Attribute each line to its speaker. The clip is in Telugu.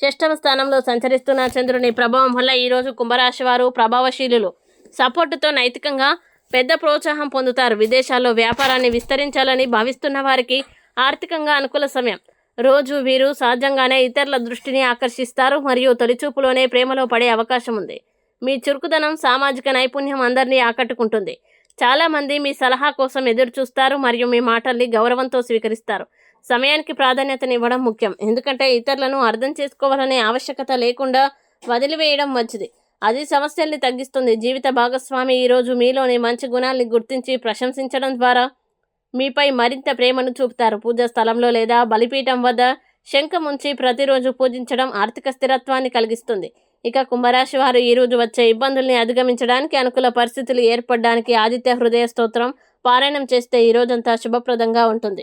Speaker 1: షష్టమ స్థానంలో సంచరిస్తున్న చంద్రుని ప్రభావం వల్ల ఈరోజు కుంభరాశి వారు ప్రభావశీలులు. సపోర్టుతో నైతికంగా పెద్ద ప్రోత్సాహం పొందుతారు. విదేశాల్లో వ్యాపారాన్ని విస్తరించాలని భావిస్తున్న వారికి ఆర్థికంగా అనుకూల సమయం. రోజు వీరు సహజంగానే ఇతరుల దృష్టిని ఆకర్షిస్తారు మరియు తొలిచూపులోనే ప్రేమలో పడే అవకాశం ఉంది. మీ చురుకుదనం సామాజిక నైపుణ్యం అందరినీ ఆకట్టుకుంటుంది. చాలామంది మీ సలహా కోసం ఎదురు చూస్తారు మరియు మీ మాటల్ని గౌరవంతో స్వీకరిస్తారు. సమయానికి ప్రాధాన్యతనివ్వడం ముఖ్యం. ఎందుకంటే ఇతరులను అర్థం చేసుకోవాలనే ఆవశ్యకత లేకుండా వదిలివేయడం మంచిది. అది సమస్యల్ని తగ్గిస్తుంది. జీవిత భాగస్వామి ఈరోజు మీలోని మంచి గుణాల్ని గుర్తించి ప్రశంసించడం ద్వారా మీపై మరింత ప్రేమను చూపుతారు. పూజా స్థలంలో లేదా బలిపీఠం వద్ద శంఖం ఉంచి ప్రతిరోజు పూజించడం ఆర్థిక స్థిరత్వాన్ని కలిగిస్తుంది. ఇక కుంభరాశి వారు ఈరోజు వచ్చే ఇబ్బందుల్ని అధిగమించడానికి అనుకూల పరిస్థితులు ఏర్పడడానికి ఆదిత్య హృదయ స్తోత్రం పారాయణం చేస్తే ఈ రోజంతా శుభప్రదంగా ఉంటుంది.